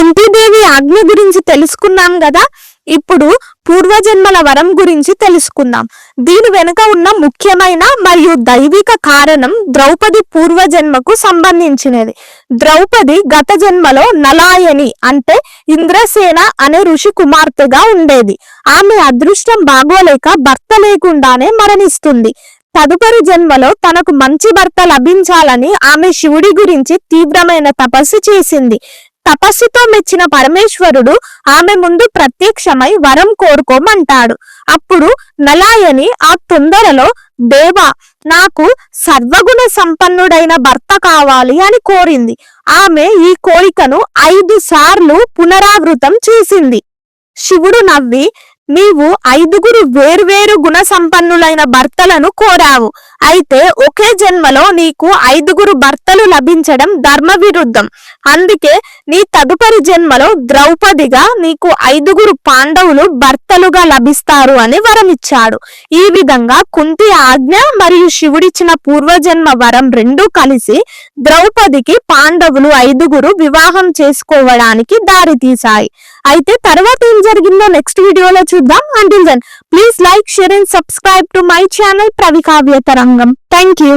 కుంతీదేవి ఆజ్ఞ గురించి తెలుసుకున్నాం కదా ఇప్పుడు పూర్వజన్మల వరం గురించి తెలుసుకుందాం. దీని వెనుక ఉన్న ముఖ్యమైన మరియు దైవిక కారణం ద్రౌపది పూర్వజన్మకు సంబంధించినది. ద్రౌపది గత జన్మలో నలాయని అంటే ఇంద్రసేన అనే ఋషి కుమార్తెగా ఉండేది. ఆమె అదృష్టం బాగోలేక భర్త లేకుండానే మరణిస్తుంది. తదుపరి జన్మలో తనకు మంచి భర్త లభించాలని ఆమె శివుడి గురించి తీవ్రమైన తపస్సు చేసింది. తపస్సుతో మెచ్చిన పరమేశ్వరుడు ఆమె ముందు ప్రత్యక్షమై వరం కోరుకోమంటాడు. అప్పుడు నలాయని ఆ తొందరలో దేవా నాకు సర్వగుణ సంపన్నుడైన భర్త కావాలి అని కోరింది. ఆమె ఈ కోరికను ఐదు సార్లు పునరావృతం చేసింది. శివుడు నవ్వి నీవు ఐదుగురు వేర్వేరు గుణ సంపన్నులైన భర్తలను కోరావు. అయితే ఒకే జన్మలో నీకు ఐదుగురు భర్తలు లభించడం ధర్మ విరుద్ధం అందుకే నీ తదుపరి జన్మలో ద్రౌపదిగా నీకు ఐదుగురు పాండవులు భర్తలుగా లభిస్తారు అని వరమిచ్చాడు. ఈ విధంగా కుంతి ఆజ్ఞ మరియు శివుడిచ్చిన పూర్వజన్మ వరం రెండూ కలిసి ద్రౌపదికి పాండవులు ఐదుగురు వివాహం చేసుకోవడానికి దారి తీశాయి అయితే తర్వాత ఏం జరిగిందో నెక్స్ట్ వీడియోలో చూద్దాం. Until then please like share and subscribe to my channel ప్రవికావ్యతరం தங்கம் தேங்க்யூ